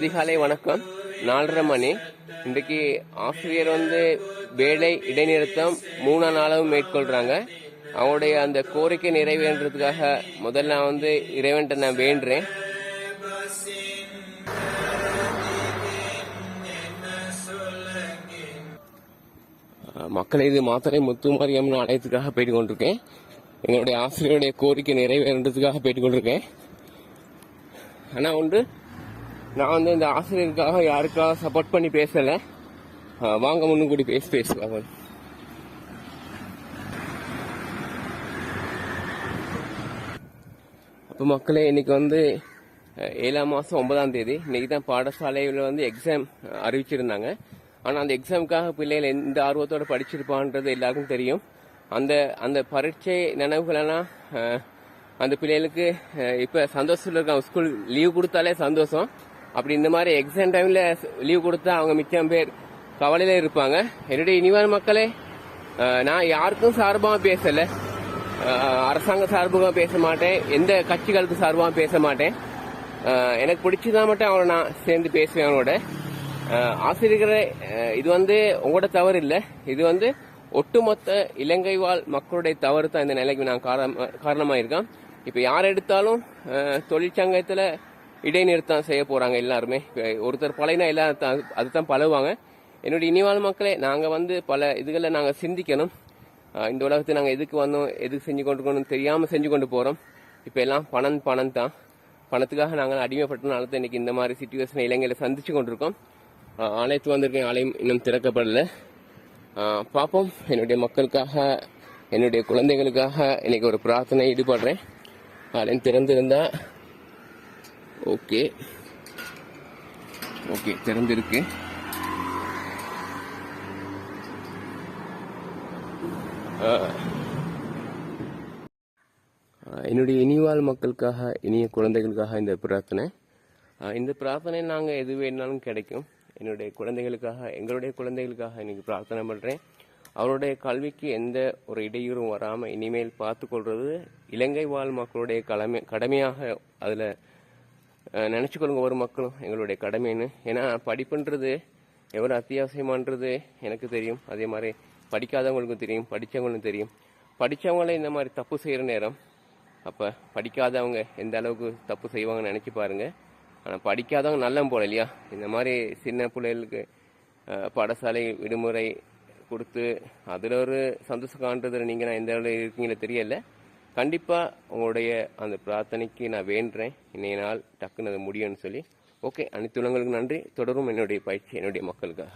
அதிகாலை வணக்கம். நாலரை மணி. இன்றைக்கு ஆசிரியர் வந்து வேலை இடைநிறுத்தம் மூணா நாளும் மேற்கொள்றாங்க. அவங்களுடைய அந்த கோரிக்கை நிறைவேறதுக்காக முதல்ல நான் வந்து இறைவன்ட்ட நான் வேண்டுறேன். மக்களை இது மாத்தரை முத்துமாரியம்னு ஆலயத்துக்காக போயிட்டு கொண்டிருக்கேன் எங்களுடைய ஆசிரியருடைய கோரிக்கை நிறைவேறதுக்காக போயிட்டு கொண்டிருக்கேன் ஆனால் ஒன்று நான் வந்து இந்த ஆசிரியருக்காக யாருக்காக சப்போர்ட் பண்ணி பேசல. வாங்க முன்னும் கூடி பேசி பேசலாம் வாங்க. மக்களே இன்னைக்கு வந்து ஏழாம் மாதம் ஒன்பதாம் தேதி. இன்னைக்கு தான் பாடசாலையில் வந்து எக்ஸாம் அறிவிச்சிருந்தாங்க. ஆனால் அந்த எக்ஸாமுக்காக பிள்ளைகள் எந்த ஆர்வத்தோட படிச்சிருப்பான்றது எல்லாருக்கும் தெரியும். அந்த அந்த பரீட்சை நினைவுகளெல்லாம் அந்த பிள்ளைகளுக்கு இப்போ சந்தோஷத்தில் இருக்காங்க. ஸ்கூல் லீவ் கொடுத்தாலே சந்தோஷம். அப்படி இந்த மாதிரி எக்ஸாம் டைம்ல லீவ் கொடுத்தா அவங்க மிச்சம் பேர் கவலையில இருப்பாங்க. என்னுடைய இனிவான மக்களே நான் யாருக்கும் சார்பாக பேசல. அரசாங்க சார்பாக பேச மாட்டேன். எந்த கட்சிகளுக்கு சார்பாக பேச மாட்டேன். எனக்கு பிடிச்சதா மட்டும் அவனை நான் சேர்ந்து பேசுவேன் அவனோட ஆசிரியர்களே இது வந்து உங்களோட தவறு இல்லை. இது வந்து ஒட்டுமொத்த இலங்கை வாழ் மக்களுடைய தவறு தான் இந்த நிலைக்கு நான் காரணமாக காரணமா இருக்கேன் இப்போ யார் எடுத்தாலும் தொழிற்சங்கத்தில் இடைநிறுத்தம் செய்ய போறாங்க எல்லாருமே. ஒருத்தர் பழையனா எல்லாரும் அதுதான் பழகுவாங்க. என்னுடைய இனிவாழ் மக்களே நாங்க வந்து பல இதுகளை நாங்க சிந்திக்கணும். இந்த உலகத்தை நாங்க எதுக்கு வந்தோம் எதுக்கு செஞ்சு கொண்டு இருக்கணும் தெரியாம செஞ்சு கொண்டு போறோம். இப்ப எல்லாம் பணம் பணம் தான். பணத்துக்காக நாங்கள் அடிமைப்பட்டனால தான் இன்னைக்கு இந்த மாதிரி சுச்சுவேஷன் இளைஞர்களை சந்திச்சு கொண்டிருக்கோம். ஆலயத்து வந்திருக்கேன் ஆலயம் இன்னும் திறக்கப்படல. பார்ப்போம். என்னுடைய மக்களுக்காக என்னுடைய குழந்தைகளுக்காக இன்னைக்கு ஒரு பிரார்த்தனை ஈடுபடுறேன். ஆலயம் திறந்திருந்தா ஓகே. ஓகே திறந்திருக்கு. என்னுடைய இனிவாழ் மக்களுக்காக இனிய குழந்தைகளுக்காக இந்த பிரார்த்தனை. இந்த பிரார்த்தனை நாங்கள் எது வேணாலும் கிடைக்கும். என்னுடைய குழந்தைகளுக்காக எங்களுடைய குழந்தைகளுக்காக இன்னைக்கு பிரார்த்தனை பண்ணுறேன் அவருடைய கல்விக்கு எந்த ஒரு இடையூறும் வராமல் இனிமேல் பார்த்துக்கொள்வது இலங்கை வாழ் மக்களுடைய கடமை கடமையாக அதில் நினச்சிக்கொள்ளுங்க ஒரு மக்களும் எங்களுடைய கடமைன்னு. ஏன்னா படிப்புன்றது எவ்வளோ அத்தியாவசியமான்றது எனக்கு தெரியும். அதே மாதிரி படிக்காதவங்களுக்கும் தெரியும் படித்தவங்களுக்கும் தெரியும். படிச்சவங்களே இந்த மாதிரி தப்பு செய்கிற நேரம். அப்போ படிக்காதவங்க எந்த அளவுக்கு தப்பு செய்வாங்கன்னு நினச்சி பாருங்கள் ஆனால் படிக்காதவங்க நல்ல போல இல்லையா? இந்த மாதிரி சின்ன பிள்ளைகளுக்கு பாடசாலை விடுமுறை கொடுத்து அதில் ஒரு சந்தோஷம் காண்றதுல நீங்கள் நான் எந்த அளவு இருக்கீங்களோ தெரியலை. கண்டிப்பாக உங்களுடைய அந்த பிரார்த்தனைக்கு நான் வேண்டுறேன். இன்னைய நாள் டக்குன்னு அது முடியும்னு சொல்லி. ஓகே அனைத்து உலகங்களுக்கு நன்றி. தொடரும் என்னுடைய பயிற்சி என்னுடைய மக்களுக்காக.